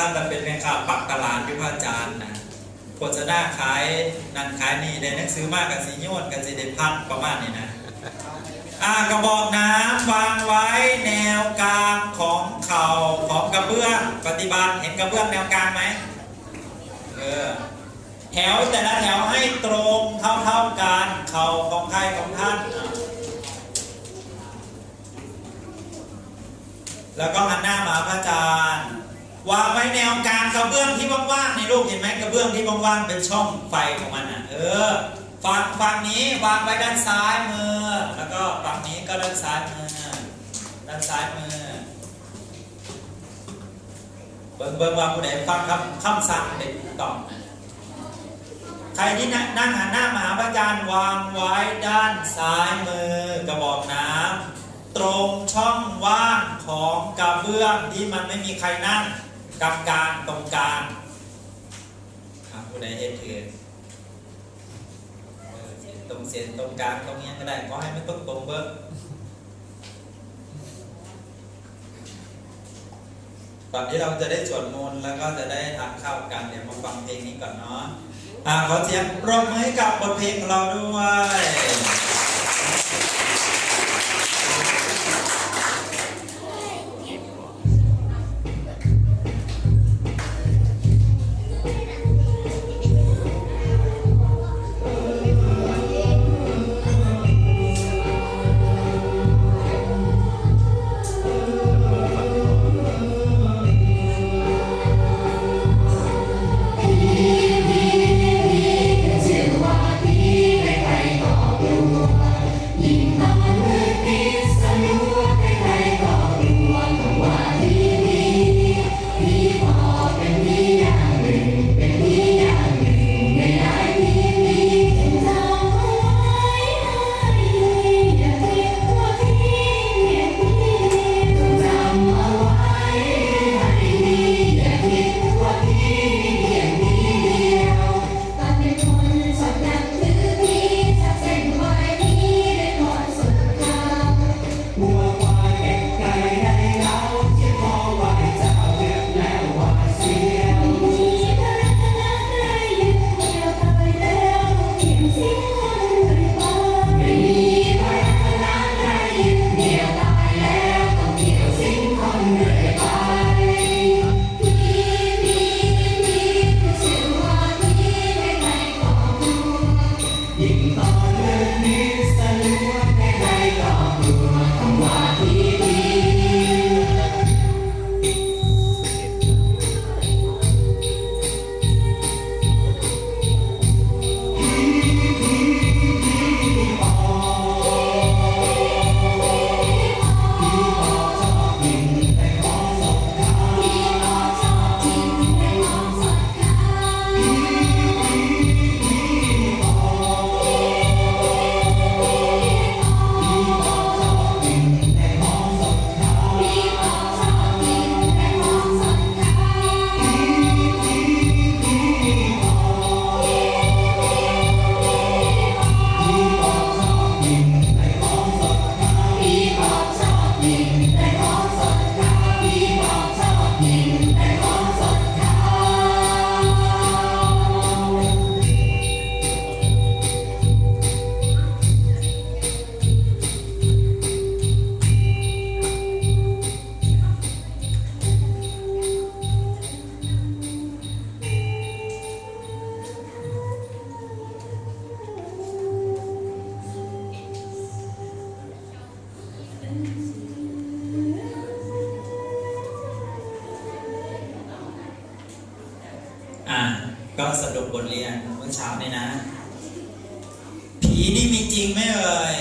ถ้าจะเป็นแม่ค้าปักตลาดที่พระอาจารย์นะโฆษณาขายนั่นขายนี่ได้หนังสือมากกับสีโยนกับสีเดพัดประมาณนี้นะอ่ากระบอกน้ำวางไว้แนวกลางของเข่าของกระเบื้องปฏิบัติเห็นกระเบื้องแนวกลางไหมเออแถวแต่ละแถวให้ตรงเท่าๆกันเข่าของใครของท่านแล้วก็หันหน้ามาพระอาจารย์ วางไว้แนวกลางกระเบื้องที่ว่างๆในลูกเห็นไหมกระเบื้องที่ว่างๆเป็นช่องไฟของมันอะ เออฝั่งฝั่งนี้วางไว้ด้านซ้ายมือ แล้วก็ฝั่งนี้ก็ด้านซ้ายมือ ด้านซ้ายมือ เบิ่งเบิ่งว่าผู้ใดฟังคำคำสั่งเด็กตอบใครที่นั่งหันหน้ามาหาพระอาจารย์วางไว้ด้านซ้ายมือกระบอกน้ำตรงช่องว่างของกระเบื้องที่มันไม่มีใครนั่ง กับกางตรงกลางครับผู้ใดเห็นถือเอนตรงเสียนตรงกลางตรงนี้ก็ได้ก็ให้มันตรงตรงเบิ้งก่อนที่เราจะได้สวดมนต์แล้วก็จะได้ทานข้าวกันเดี๋ยวมาฟังเพลงนี้ก่อนเนาะอ่าขอเสียงปรบมือให้กับบทเพลงของเราด้วย สรุปบทเรียนเมื่อเช้านี่นะ ผีนี่มีจริงไหมเอ่ย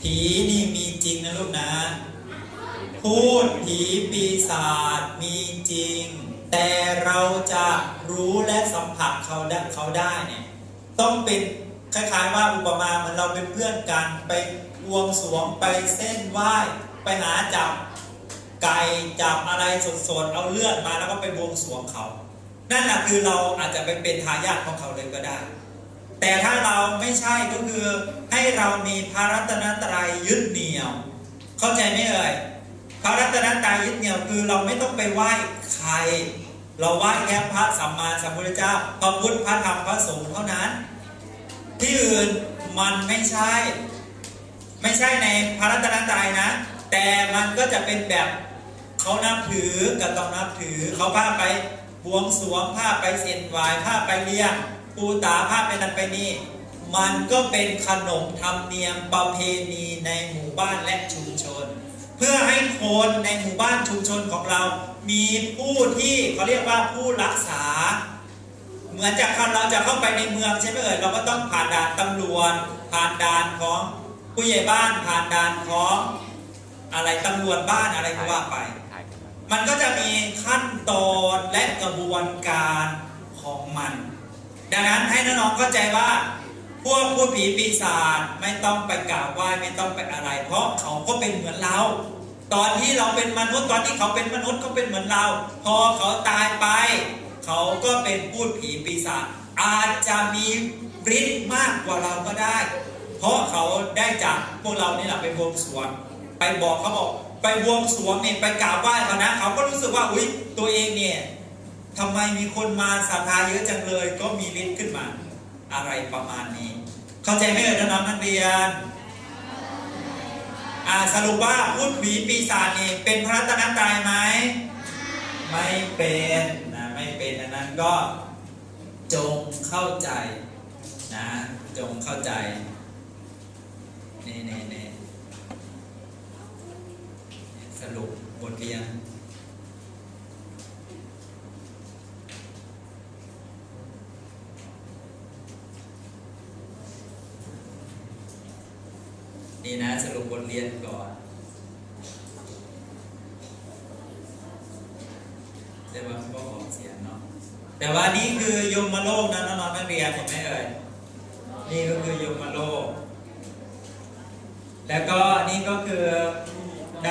ผีนี่มีจริงนะลูกนะ พูดผีปีศาจมีจริง แต่เราจะรู้และสัมผัสเขาได้เขาได้เนี่ยต้องเป็นคล้ายๆว่าอุปมาเหมือนเราเป็นเพื่อนกันไปบวงสวงไปเส้นไหว้ไปหาจับไก่จับอะไรสดๆเอาเลือดมาแล้วก็ไปบวงสวงเขา นั่นแหละคือเราอาจจะไปเป็นทายาทของเขาเลยก็ได้ แต่ถ้าเราไม่ใช่ก็คือให้เรามีพระรัตนตรัยยึดเหนี่ยว เข้าใจไหมเอ่ยพระรัตนตรัยยึดเหนี่ยวคือเราไม่ต้องไปไหว้ใคร เราไหว้แค่พระสัมมาสัมพุทธเจ้าพระพุทธพระธรรมพระสงฆ์เท่านั้น ที่อื่นมันไม่ใช่ ไม่ใช่ในพระรัตนตรัยนะ แต่มันก็จะเป็นแบบเขานับถือก็ต้องนับถือเขาพาไป บวงสวงพาไปเส้นไหวพาไปเลี้ยงปูตาพาไปนั่นไปนี่ มันก็เป็นขนบธรรมเนียมประเพณีในหมู่บ้านและชุมชน เพื่อให้คนในหมู่บ้านชุมชนของเรา มีผู้ที่เขาเรียกว่าผู้รักษา เหมือนจากเราจะเข้าไปในเมืองใช่ไหมเอ่ยเราก็ต้องผ่านด่านตำรวจผ่านด่านของผู้ใหญ่บ้านผ่านด่านของอะไรตำรวจบ้านอะไรก็ว่าไป มันก็จะมีขั้นตอนและกระบวนการของมัน ดังนั้นให้น้องๆเข้าใจว่า พวกผู้ผีปีศาจไม่ต้องไปกราบไหว้ไม่ต้องไปอะไร เพราะเขาก็เป็นเหมือนเรา ตอนที่เราเป็นมนุษย์ตอนที่เขาเป็นมนุษย์ก็เป็นเหมือนเรา พอเขาตายไป เขาก็เป็นพูดผีปีศาจอาจจะมีฤทธิ์มากกว่าเราก็ได้ เพราะเขาได้จากพวกเรานี่แหละไปบวงสรวงไปบอกเขาบอก ไปบวงสรวงเนี่ยไปกราบไหว้เขานะเขาก็รู้สึกว่าอุ้ยตัวเองเนี่ยทำไมมีคนมาศรัทธาเยอะจังเลย ก็มีฤทธิ์ขึ้นมา อะไรประมาณนี้ เข้าใจไหมเอ่ยน้องนักเรียนอ่าสรุปว่าพูดผีปีศาจนี่เป็นพระรัตนตรัยไหมไม่เป็นนะไม่เป็นอันนั้นก็จงเข้าใจนะจงเข้าใจเน่เน่เน่ สรุปบทเรียนนี่นะสรุปบทเรียนก่อน แต่ว่าก็ออกเสียงเนาะ แต่ว่านี่คือยมมาโลกนะน้องๆนักเรียนเห็นไหมเอ่ย นี่ก็คือยมมาโลก แล้วก็นี่ก็คือใน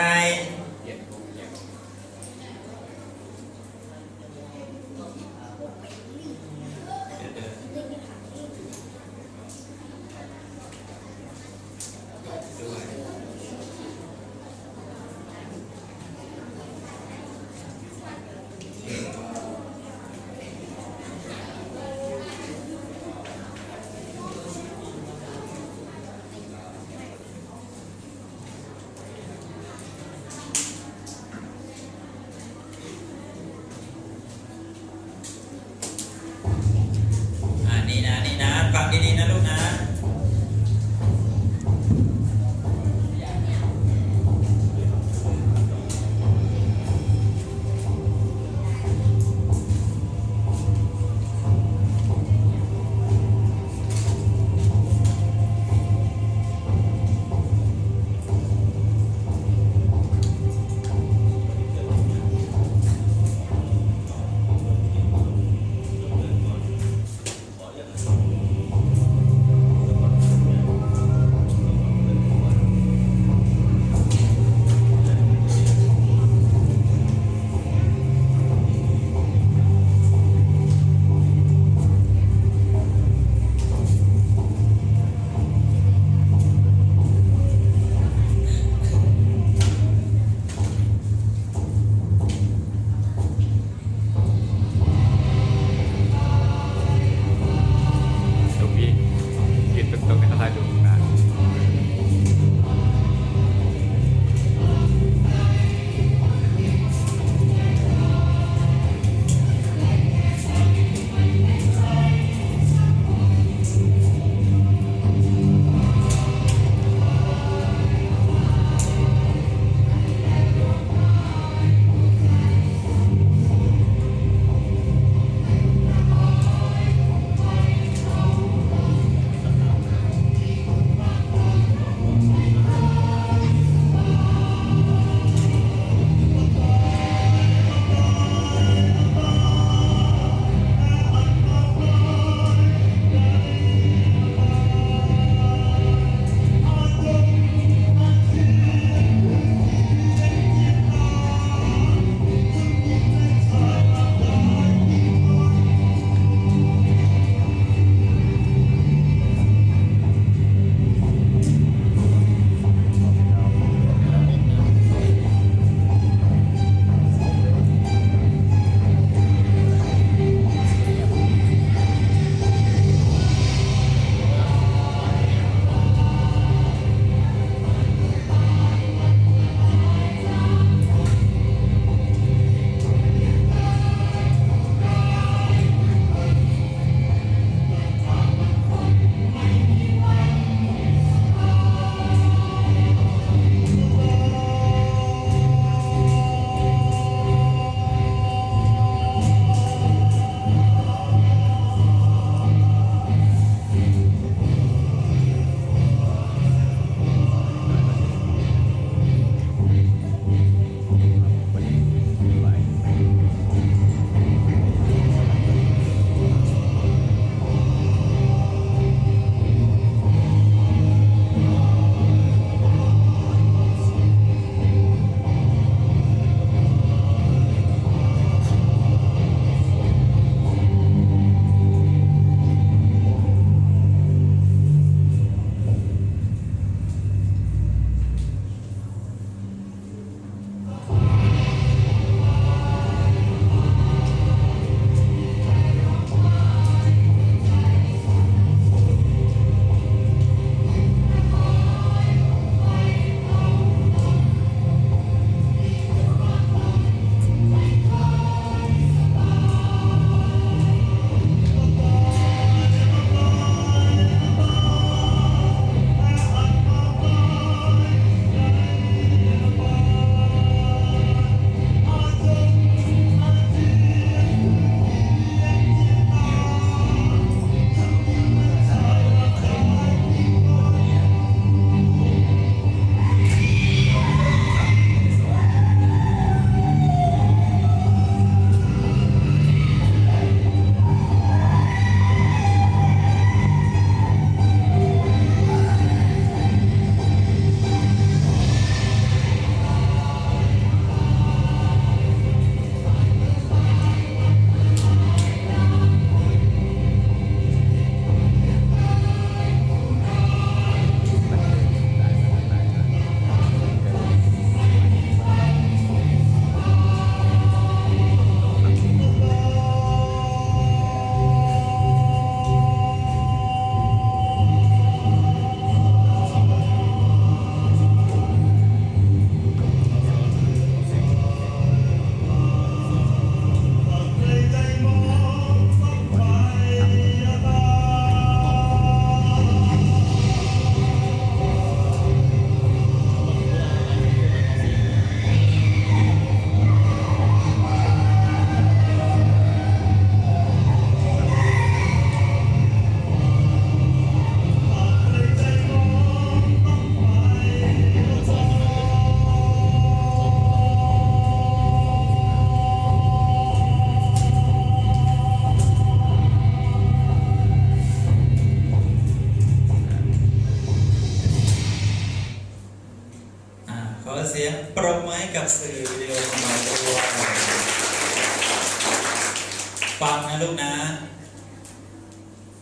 นะ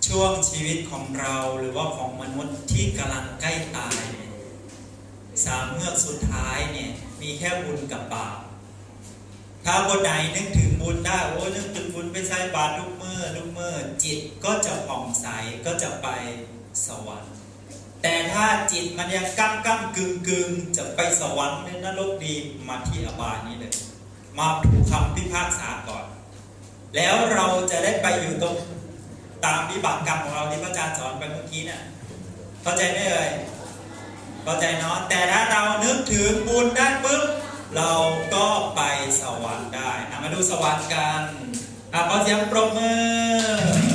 ช่วงชีวิตของเราหรือว่าของมนุษย์ที่กำลังใกล้ตายสามเมือกสุดท้ายเนี่ยมีแค่บุญกับบาปถ้าคนไหนนึกถึงบุญได้โอ้ยนึกถึงบุญไปใส่บาตรทุกเมื่อทุกเมื่อจิตก็จะผ่องใสก็จะไปสวรรค์ แต่ถ้าจิตมันยังกั้มกั้มกึ่งกึ่งจะไปสวรรค์หรือนรกดีมาที่อบายนี้เลย มาถูกคำพิพากษาก่อน แล้วเราจะได้ไปอยู่ตรงตามวิบากกรรมของเราที่พระอาจารย์สอนไปเมื่อกี้เนี่ยเข้าใจไหมเอ่ยเข้าใจเนาะแต่ถ้าเรานึกถึงบุญได้ปุ๊บเราก็ไปสวรรค์ได้มาดูสวรรค์กันอะขอเสียงปรบมือ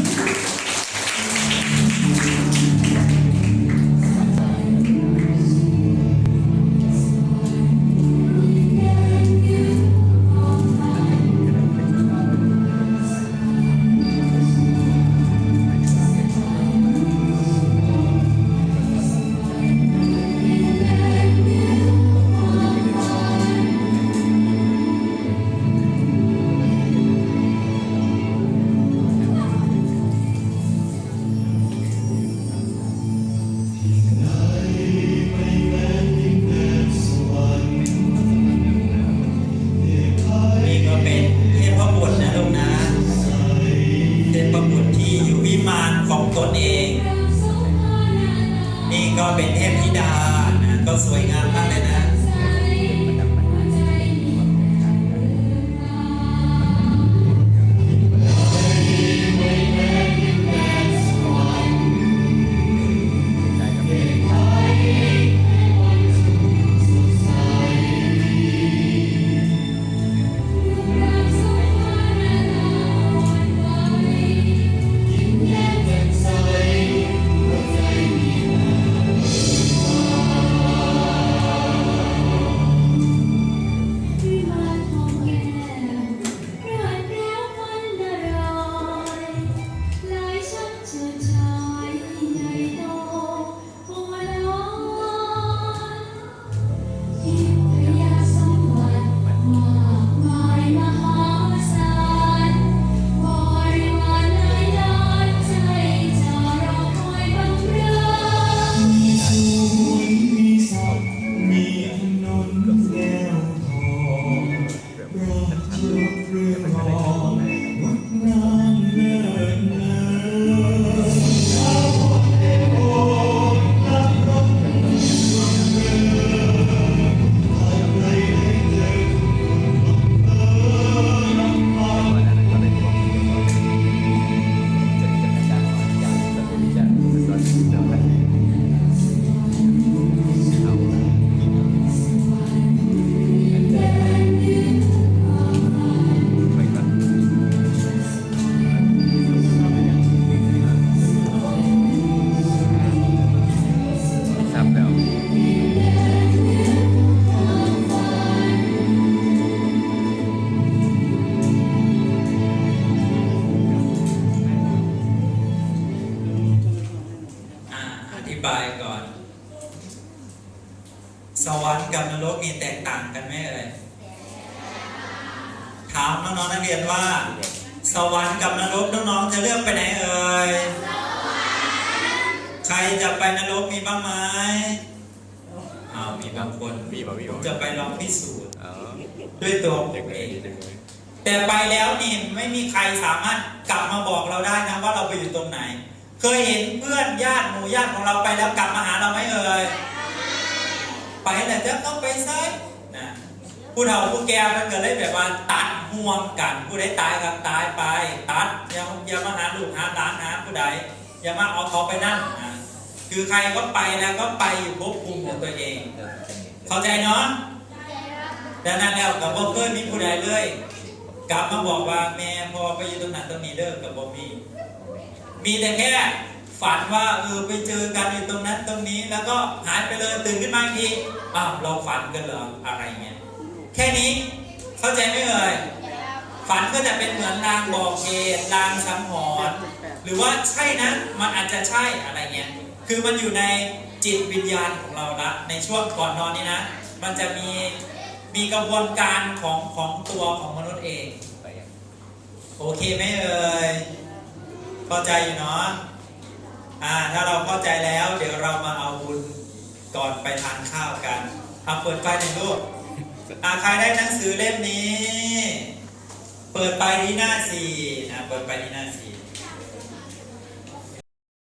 บายก่อน สวรรค์กับนรกนี่แตกต่างกันไหมเอ่ยถามน้องๆนักเรียนว่า สวรรค์กับนรกน้องๆจะเลือกไปไหนเอ่ยใครจะไปนรกมีบ้างไหมอ้าวมีบางคนมีป่ะมีผมป่ะจะไปลองพิสูจน์อ๋อด้วยตัวผเด็กมเลเอยงเด็กเลยแต่ไปแล้วนี่ไม่มีใครสามารถกลับมาบอกเราได้นะว่าเราไปอยู่ตรงไหน เคยเห็นเพื่อนญาติหมู่ญาติของเราไปแล้วกลับมาหาเราไหมเอ่ยไปแต่จะต้องไปซ้ายนะผู้เฒ่าผู้แก่มันก็เลยแบบว่าตัดห่วงกัน ผู้ใดตายกับตายไป ตัดอย่าอย่ามาหาลูกหาหลานหาผู้ใดอย่ามาเอาเขาไปนั่นนะคือใครก็ไปแล้วก็ไปอยู่ภพภูมิของตัวเอง เข้าใจเนาะดังนั้นแล้วกับบ่เคยมีผู้ใดเลย กลับมาบอกว่าแม่พอไปอยู่ตรงนั้นตรงนี้เด้อกับบ่มี มีแต่แค่ฝันว่าเออไปเจอกันอยู่ตรงนั้นตรงนี้แล้วก็หายไปเลยตื่นขึ้นมาอีกทีอ้าวเราฝันกันเหรออะไรเงี้ยแค่นี้เข้าใจไหมเอ่ยฝันก็จะเป็นเหมือนลางบอกเหตุลางสังหรณ์หรือว่าใช่นะมันอาจจะใช่อะไรเงี้ยคือมันอยู่ในจิตวิญญาณของเราละในช่วงก่อนนอนนี้นะ มันจะมีมีกระบวนการของของตัวของมนุษย์เอง โอเคไหมเอ่ย เข้าใจอยู่เนาะอ่าถ้าเราเข้าใจแล้ว เดี๋ยวเรามาเอาบุญก่อนไปทานข้าวกันเอาเปิดไฟหนึ่งลูกอ่าใครได้หนังสือเล่มนี้ เปิดไปที่หน้าสี่นะเปิดไปที่หน้าสี่